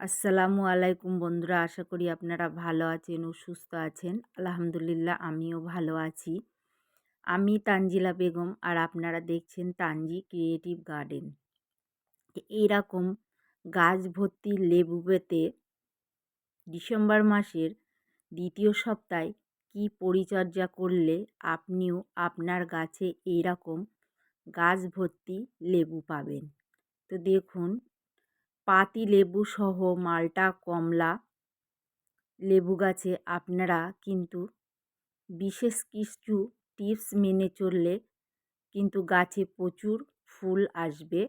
আসসালামু আলাইকুম বন্ধুরা, আশা করি আপনারা ভালো আছেন ও সুস্থ আছেন। আলহামদুলিল্লাহ, আমিও ভালো আছি। আমি তানজিলা বেগম আর আপনারা দেখছেন তানজি ক্রিয়েটিভ গার্ডেন। এইরকম গাছ ভর্তি লেবু পেতে ডিসেম্বর মাসের দ্বিতীয় সপ্তাহে কি পরিচর্যা করলে আপনিও আপনার গাছে এইরকম গাছ ভর্তি লেবু পাবেন? তো দেখুন পাতি লেবু সহ মালটা, কমলা লেবু গাছে আপনারা কিন্তু বিশেষ কিছু টিপস মেনে চললে কিন্তু গাছে প্রচুর ফুল আসবে।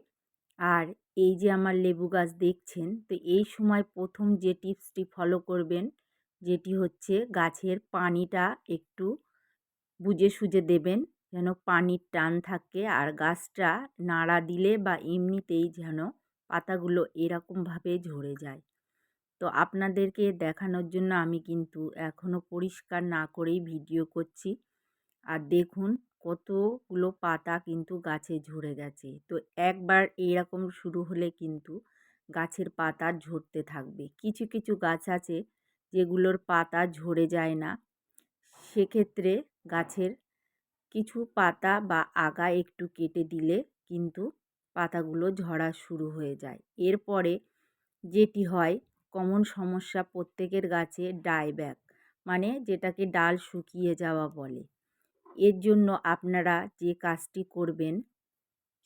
আর এই যে আমার লেবু গাছ দেখছেন, তো এই সময় প্রথম যে টিপসটি ফলো করবেন, যেটি হচ্ছে গাছের পানিটা একটু বুঝে সুঝে দেবেন, যেন পানির টান থাকে আর গাছটা নাড়া দিলে বা এমনিতেই যেন পাতাগুলো এরকমভাবে ঝরে যায়। তো আপনাদেরকে দেখানোর জন্য আমি কিন্তু এখনও পরিষ্কার না করেই ভিডিও করছি। আর দেখুন কতগুলো পাতা কিন্তু গাছে ঝরে গেছে। তো একবার এইরকম শুরু হলে কিন্তু গাছের পাতা ঝরতে থাকবে। কিছু কিছু গাছ আছে যেগুলোর পাতা ঝরে যায় না। সেক্ষেত্রে গাছের কিছু পাতা বা আগা একটু কেটে দিলে কিন্তু পাতাগুলো ঝরা শুরু হয়ে যায়। এরপরে যেটি হয়, কমন সমস্যা প্রত্যেকের গাছে ডাইব্যাক মানে যেটাকে ডাল শুকিয়ে যাওয়া বলে। এর জন্য আপনারা যে কাজটি করবেন,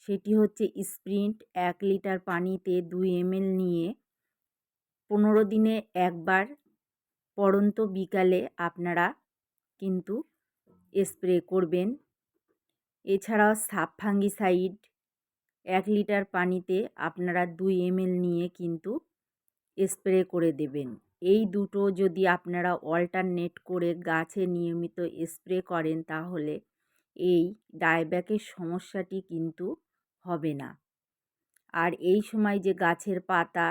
সেটি হচ্ছে স্প্রিন্ট এক লিটার পানিতে দুই এমএল নিয়ে পনেরো দিনে একবার পড়ন্ত বিকালে আপনারা কিন্তু স্প্রে করবেন। এছাড়াও সাব ফাঙ্গিসাইড এক লিটার পানিতে আপনারা দুই এমএল নিয়ে কিন্তু স্প্রে করে দেবেন। এই দুটো যদি আপনারা অল্টারনেট করে গাছে নিয়মিত স্প্রে করেন তাহলে এই ডায়ব্যাকের সমস্যাটি কিন্তু হবে না। আর এই সময় যে গাছের পাতা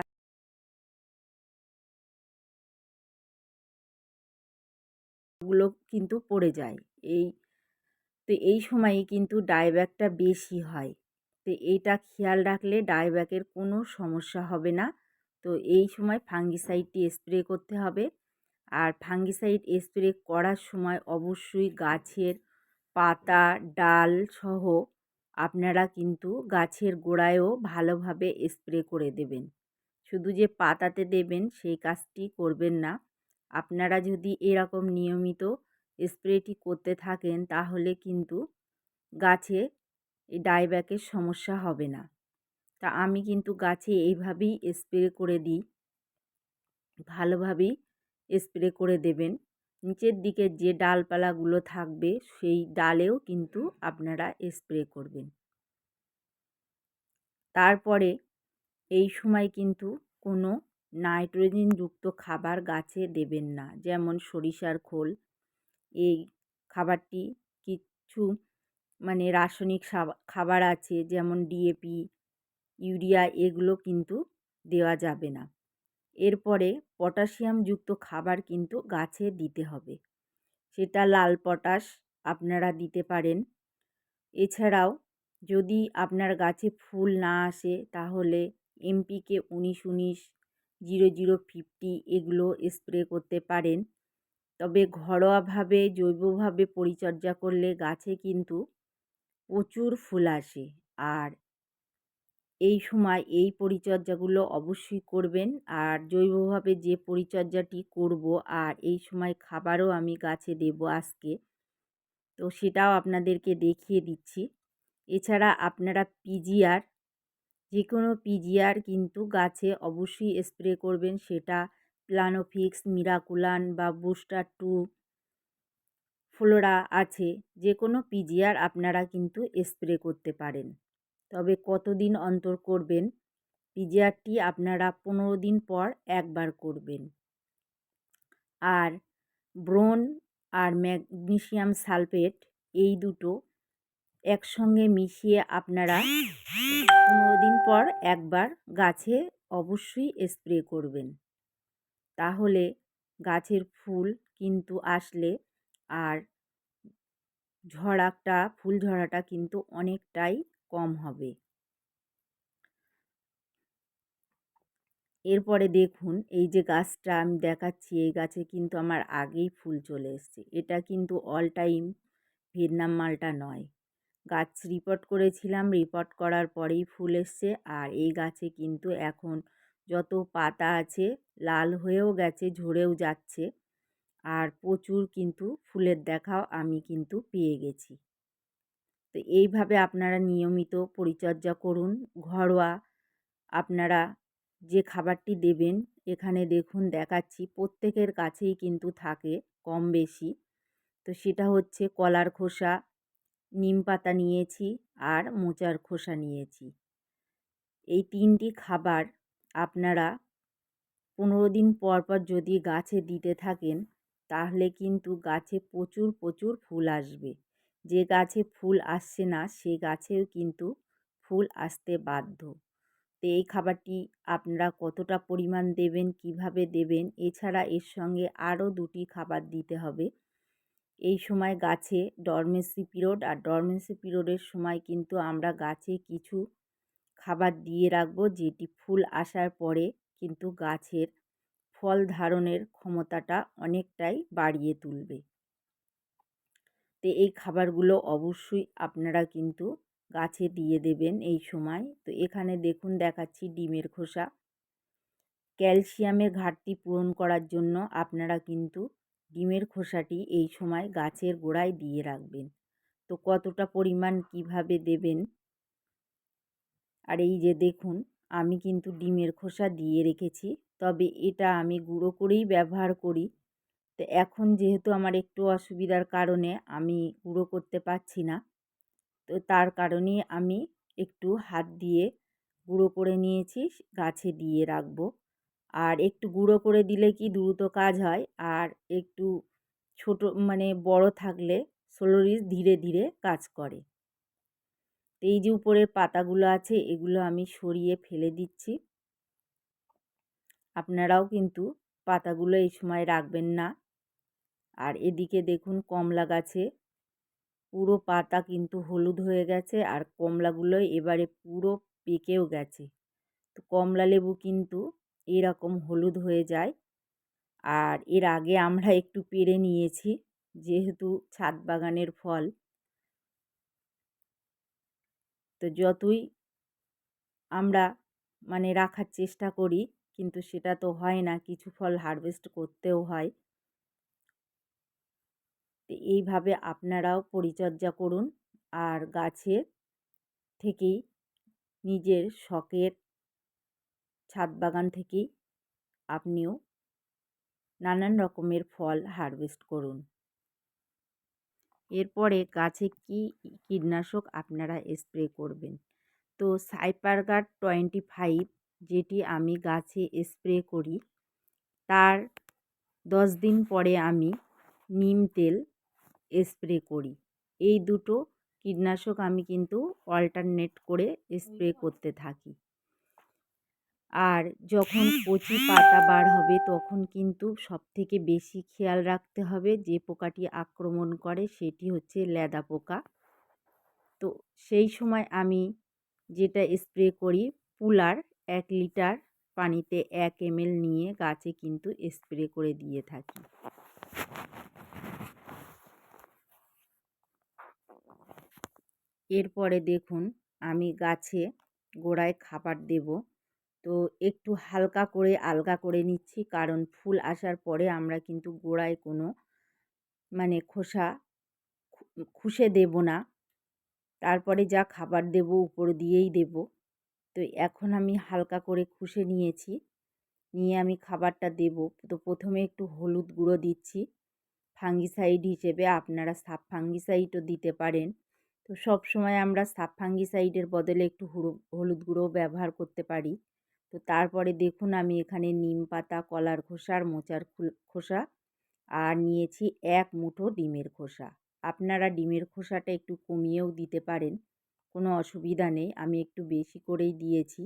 গুলো কিন্তু পড়ে যায়। এই তো এই সময়ে কিন্তু ডায়ব্যাকটা বেশি হয়। তো এইটা খেয়াল রাখলে ডায়ব্যাকের কোনো সমস্যা হবে না। তো এই সময় ফাঙ্গিসাইডটি স্প্রে করতে হবে। আর ফাঙ্গিসাইড স্প্রে করার সময় অবশ্যই গাছের পাতা, ডাল সহ আপনারা কিন্তু গাছের গোড়ায়ও ভালোভাবে স্প্রে করে দেবেন। শুধু যে পাতাতে দেবেন সেই কাজটি করবেন না। আপনারা যদি এরকম নিয়মিত স্প্রেটি করতে থাকেন তাহলে কিন্তু গাছে এই ডাইব্যাকের সমস্যা হবে না। তা আমি কিন্তু গাছে এইভাবেই স্প্রে করে দিই। ভালোভাবেই স্প্রে করে দেবেন। নিচের দিকে যে ডালপালাগুলো থাকবে, সেই ডালেও কিন্তু আপনারা স্প্রে করবেন। তারপরে এই সময় কিন্তু কোনো নাইট্রোজেনযুক্ত খাবার গাছে দেবেন না। যেমন সরিষার খোল, এই খাবারটি কিছু মানে রাসায়নিক খাবার আছে, যেমন ডিএপি ইউরিয়া এগুলো কিন্তু দেওয়া যাবে না। এরপরে পটাশিয়ামযুক্ত খাবার কিন্তু গাছে দিতে হবে। সেটা লাল পটাশ আপনারা দিতে পারেন। এছাড়াও যদি আপনার গাছে ফুল না আসে, তাহলে এমপিকে উনিশ উনিশ, জিরো জিরো ফিফটি এগুলো স্প্রে করতে পারেন। তবে ঘরোয়াভাবে, জৈবভাবে পরিচর্যা করলে গাছে কিন্তু প্রচুর ফুল আসে। আর এই সময় এই পরিচর্যাগুলো অবশ্যই করবেন। আর জৈবভাবে যে পরিচর্যাটি করব আর এই সময় খাবারও আমি গাছে দেব আজকে। তো সেটাও আপনাদেরকে দেখিয়ে দিচ্ছি। এছাড়া আপনারা পিজিআর যে কোনো পিজিআর কিন্তু গাছে অবশ্যই স্প্রে করবেন। সেটা প্লানোফিক্স, মিরাকুলান বা বুস্টার টু ফ্লোরা আছে যে কোনো পিজিআর আপনারা কিন্তু স্প্রে করতে পারেন। তবে কতদিন অন্তর করবেন? পিজিআরটি আপনারা পনেরো দিন পর একবার করবেন। আর ব্রোন আর ম্যাগনেশিয়াম সালফেট এই দুটো একসঙ্গে মিশিয়ে আপনারা পনেরো দিন পর একবার গাছে অবশ্যই স্প্রে করবেন। তাহলে গাছের ফুল কিন্তু আসলে আর ঝরাটা ফুল ঝরাটা কিন্তু অনেকটাই কম হবে। এরপরে দেখুন, এই যে গাছটা আমি দেখাচ্ছি, এই গাছে কিন্তু আমার আগেই ফুল চলে এসছে। এটা কিন্তু অল টাইম ভিয়েতনাম মালটা নয়। গাছ রিপোর্ট করেছিলাম রিপোর্ট করার পরেই ফুল এসছে আর এই গাছে কিন্তু এখন যত পাতা আছে, লাল হয়েও গেছে, ঝরেও যাচ্ছে। আর প্রচুর কিন্তু ফুলের দেখাও আমি কিন্তু পেয়ে গেছি। তো এইভাবে আপনারা নিয়মিত পরিচর্যা করুন, ঘরোয়া আপনারা যে খাবারটি দেবেন, এখানে দেখুন দেখাচ্ছি প্রত্যেকের কাছেই কিন্তু থাকে কম বেশি তো সেটা হচ্ছে কলার খোসা, নিম পাতা নিয়েছি আর মোচার খোসা নিয়েছি। এই তিনটি খাবার আপনারা পনেরো দিন পর পর যদি গাছে দিতে থাকেন তাহলে কিন্তু গাছে প্রচুর প্রচুর ফুল আসবে। যে গাছে ফুল আসছে না, সে গাছেও কিন্তু ফুল আসতে বাধ্য। তো এই খাবারটি আপনারা কতটা পরিমাণ দেবেন, কীভাবে দেবেন, এছাড়া এর সঙ্গে আরও দুটি খাবার দিতে হবে। এই সময় গাছে ডরমেসি পিরিয়ড, আর ডরমেসি পিরিয়ডের সময় কিন্তু আমরা গাছে কিছু খাবার দিয়ে রাখব, যেটি ফুল আসার পরে কিন্তু গাছের ফল ধারণের ক্ষমতাটা অনেকটাই বাড়িয়ে তুলবে। তো এই খাবারগুলো অবশ্যই আপনারা কিন্তু গাছে দিয়ে দেবেন এই সময়। তো এখানে দেখুন দেখাচ্ছি ডিমের খোসা। ক্যালসিয়ামের ঘাটতি পূরণ করার জন্য আপনারা কিন্তু ডিমের খোসাটি এই সময় গাছের গোড়ায় দিয়ে রাখবেন। তো কতটা পরিমাণ কীভাবে দেবেন? আর এই যে দেখুন, আমি কিন্তু ডিমের খোসা দিয়ে রেখেছি। তবে এটা আমি গুঁড়ো করেই ব্যবহার করি। তো এখন যেহেতু আমার একটু অসুবিধার কারণে আমি গুঁড়ো করতে পারছি না, তো তার কারণে আমি একটু হাত দিয়ে গুঁড়ো করে নিয়েছি, গাছে দিয়ে রাখব। আর একটু গুঁড়ো করে দিলে কি দ্রুত কাজ হয়? আর একটু ছোট মানে বড় থাকলে সোলোরিস ধীরে ধীরে কাজ করে। এই যে উপরের পাতাগুলো আছে, এগুলো আমি সরিয়ে ফেলে দিচ্ছি। আপনারাও কিন্তু পাতাগুলো এই সময় রাখবেন না। আর এদিকে দেখুন কমলা গাছে পুরো পাতা কিন্তু হলুদ হয়ে গেছে আর কমলাগুলো এবারে পুরো পেকেও গেছে। তো কমলা লেবু কিন্তু এরকম হলুদ হয়ে যায়। আর এর আগে আমরা একটু পেরে নিয়েছি যেহেতু ছাদ বাগানের ফল। তো যতই আমরা মানে রাখার চেষ্টা করি কিন্তু সেটা তো হয় না। কিছু ফল হারভেস্ট করতেও হয়। তো এইভাবে আপনারাও পরিচর্যা করুন। আর গাছের থেকেই নিজের শখের ছাদ বাগান থেকেই আপনিও নানান রকমের ফল হারভেস্ট করুন। এরপরে গাছে কি কীটনাশক আপনারা স্প্রে করবেন? তো সাইপারগার্ড টোয়েন্টি ফাইভ যেটি আমি গাছে স্প্রে করি। তার দশ দিন পরে আমি নিম তেল স্প্রে করি। এই দুটো কীটনাশক আমি কিন্তু অল্টারনেট করে স্প্রে করতে থাকি। আর যখন কচি পাতা বার হবে তখন কিন্তু সব থেকে বেশি খেয়াল রাখতে হবে যে পোকাটি আক্রমণ করে সেটি হচ্ছে লেদা পোকা। তো সেই সময় আমি যেটা স্প্রে করি পুলার এক লিটার পানিতে এক এমএল নিয়ে গাছে কিন্তু স্প্রে করে দিয়ে থাকি। এরপরে দেখুন, আমি গাছে গোড়ায় খাবার দেব। তো একটু হালকা করে আলগা করে নিচ্ছি, কারণ ফুল আসার পরে আমরা কিন্তু গোড়ায় কোনো মানে খোসা খুশে দেব না। তারপরে যা খাবার দেব, উপর দিয়েই দেব। তো এখন আমি হালকা করে খুশে নিয়েছি। নিয়ে আমি খাবারটা দেব। তো প্রথমে একটু হলুদ গুঁড়ো দিচ্ছি। ফাঙ্গিসাইড হিসেবে আপনারা সাব ফাঙ্গিসাইডও দিতে পারেন। তো সব সময় আমরা সাব ফাঙ্গিসাইডের বদলে একটু হলুদ গুঁড়ো ব্যবহার করতে পারি। তো তারপরে দেখুন আমি এখানে নিম পাতা, কলার খোসা আর মোচার খোসা আর নিয়েছি এক মুঠো ডিমের খোসা। আপনারা ডিমের খোসাটা একটু কমিয়েও দিতে পারেন। কোনো অসুবিধা নেই। আমি একটু বেশি করেই দিয়েছি।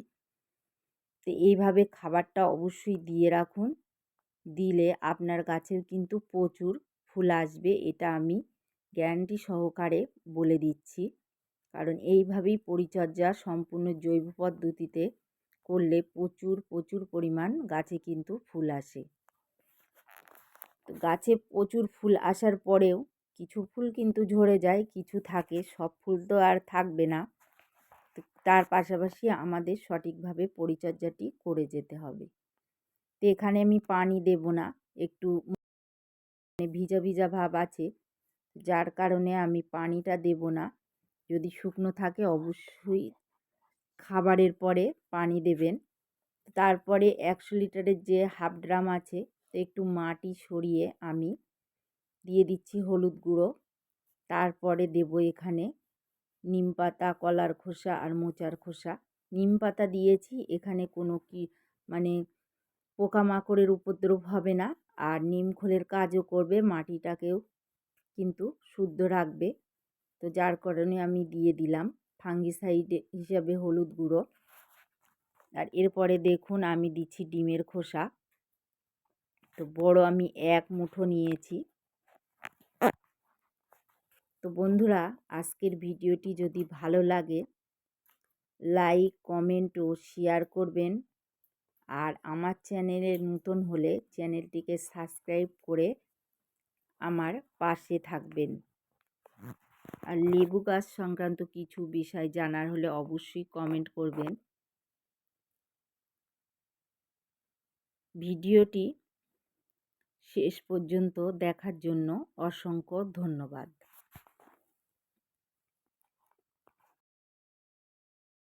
তো এইভাবে খাবারটা অবশ্যই দিয়ে রাখুন। দিলে আপনার গাছেও কিন্তু প্রচুর ফুল আসবে, এটা আমি গ্যারান্টি সহকারে বলে দিচ্ছি। কারণ এইভাবেই পরিচর্যা সম্পূর্ণ জৈব পদ্ধতিতে করলে প্রচুর প্রচুর পরিমাণ গাছে কিন্তু ফুল আসে। গাছে প্রচুর ফুল আসার পরেও কিছু ফুল কিন্তু ঝরে যায়, কিছু থাকে, সব ফুল তো আর থাকবে না। তার পাশাপাশি আমাদের সঠিকভাবে পরিচর্যাটি করে যেতে হবে। তো এখানে আমি পানি দেব না, একটু মানে ভিজা ভিজা ভাব আছে, যার কারণে আমি পানিটা দেব না। যদি শুকনো থাকে অবশ্যই খাবারের পরে পানি দেবেন। তারপরে একশো লিটারের যে হাফ ড্রাম আছে, তো একটু মাটি সরিয়ে আমি দিয়ে দিচ্ছি হলুদ গুঁড়ো। তারপরে দেব এখানে নিম পাতা, কলার খোসা আর মোচার খোসা। নিম পাতা দিয়েছি, এখানে কোনো কি মানে পোকামাকড়ের উপদ্রব হবে না। আর নিম খোলের কাজও করবে, মাটিটাকেও কিন্তু শুদ্ধ রাখবে। তো যার কারণে আমি দিয়ে দিলাম ফাঙ্গিসাইড হিসাবে হলুদ গুঁড়ো। আর এরপরে দেখুন আমি দিচ্ছি ডিমের খোসা। তো বড় আমি এক মুঠো নিয়েছি। তো বন্ধুরা, আজকের ভিডিওটি যদি ভালো লাগে লাইক কমেন্ট ও শেয়ার করবেন। আর আমার চ্যানেলে নতুন হলে চ্যানেলটিকে সাবস্ক্রাইব করে আমার পাশে থাকবেন। আর লেবু গাছ সংক্রান্ত কিছু বিষয় জানার হলে অবশ্যই কমেন্ট করবেন। ভিডিওটি শেষ পর্যন্ত দেখার জন্য অসংখ্য ধন্যবাদ।